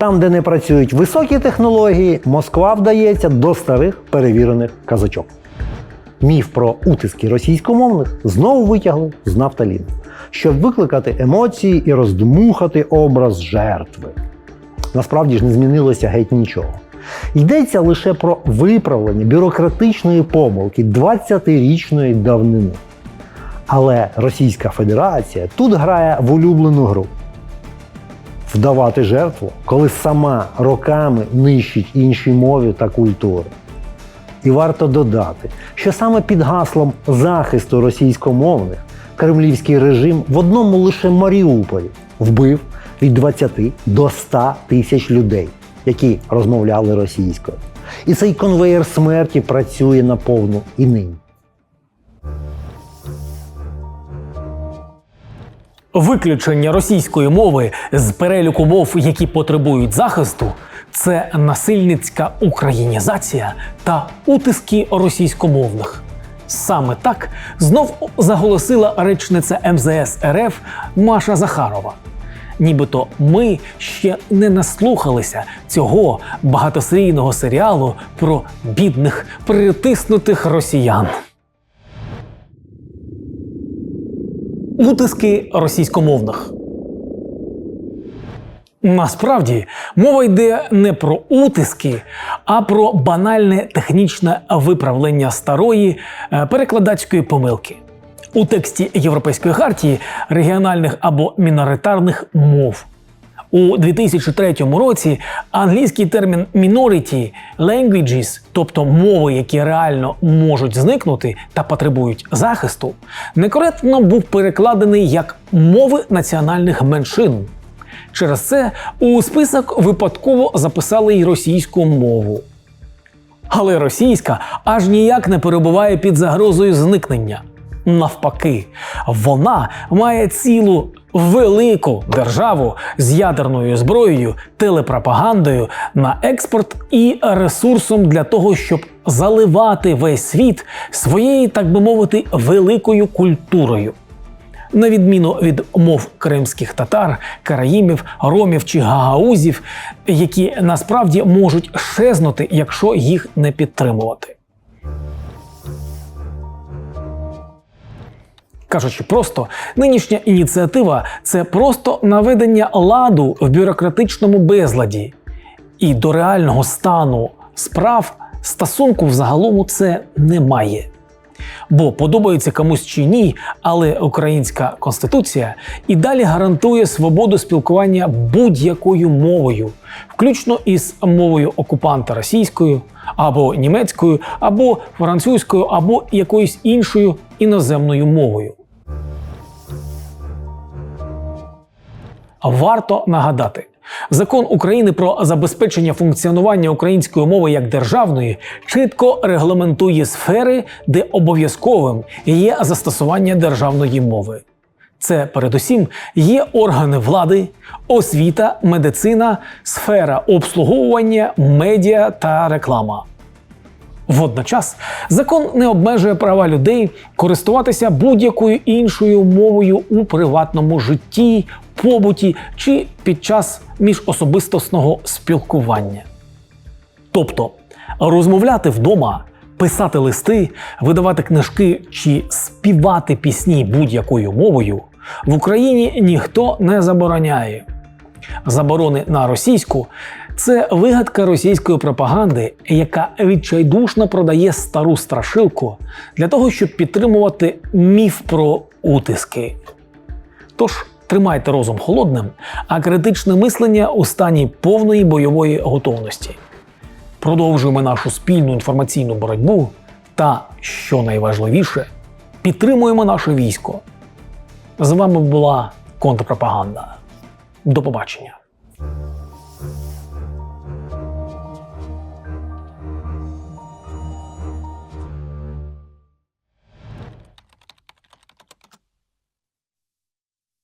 Там, де не працюють високі технології, Москва вдається до старих перевірених казачок. Міф про утиски російськомовних знову витягли з нафталіну, щоб викликати емоції і роздмухати образ жертви. Насправді ж не змінилося геть нічого. Йдеться лише про виправлення бюрократичної помилки 20-річної давнини. Але Російська Федерація тут грає в улюблену гру. Вдавати жертву, коли сама роками нищить інші мови та культури. І варто додати, що саме під гаслом захисту російськомовних кремлівський режим в одному лише Маріуполі вбив від 20 до 100 тисяч людей, які розмовляли російською. І цей конвеєр смерті працює на повну і нині. Виключення російської мови з переліку мов, які потребують захисту, це насильницька українізація та утиски російськомовних. Саме так знов заголосила речниця МЗС РФ Маша Захарова. Нібито ми ще не наслухалися цього багатосерійного серіалу про бідних притиснутих росіян. Утиски російськомовних. Насправді мова йде не про утиски, а про банальне технічне виправлення старої е, перекладацької помилки. У тексті Європейської хартії регіональних або міноритарних мов. У 2003 році англійський термін minority languages, тобто мови, які реально можуть зникнути та потребують захисту, некоректно був перекладений як мови національних меншин. Через це у список випадково записали й російську мову. Але російська аж ніяк не перебуває під загрозою зникнення. Навпаки, вона має цілу велику державу з ядерною зброєю, телепропагандою на експорт і ресурсом для того, щоб заливати весь світ своєю, так би мовити, великою культурою. На відміну від мов кримських татар, караїмів, ромів чи гагаузів, які насправді можуть щезнути, якщо їх не підтримувати. Кажучи просто, нинішня ініціатива це просто наведення ладу в бюрократичному безладі. І до реального стану справ стосунку взагалом це немає. Бо подобається комусь чи ні, але українська конституція і далі гарантує свободу спілкування будь-якою мовою, включно із мовою окупанта російською, або німецькою, або французькою, або якоюсь іншою іноземною мовою. Варто нагадати, закон України про забезпечення функціонування української мови як державної чітко регламентує сфери, де обов'язковим є застосування державної мови. Це передусім є органи влади, освіта, медицина, сфера обслуговування, медіа та реклама. Водночас закон не обмежує права людей користуватися будь-якою іншою мовою у приватному житті, побуті чи під час міжособистосного спілкування. Тобто розмовляти вдома, писати листи, видавати книжки чи співати пісні будь-якою мовою в Україні ніхто не забороняє. Заборони на російську це вигадка російської пропаганди, яка відчайдушно продає стару страшилку для того, щоб підтримувати міф про утиски. Тож тримайте розум холодним, а критичне мислення у стані повної бойової готовності. Продовжуємо нашу спільну інформаційну боротьбу та, що найважливіше, підтримуємо наше військо. З вами була контрпропаганда. До побачення.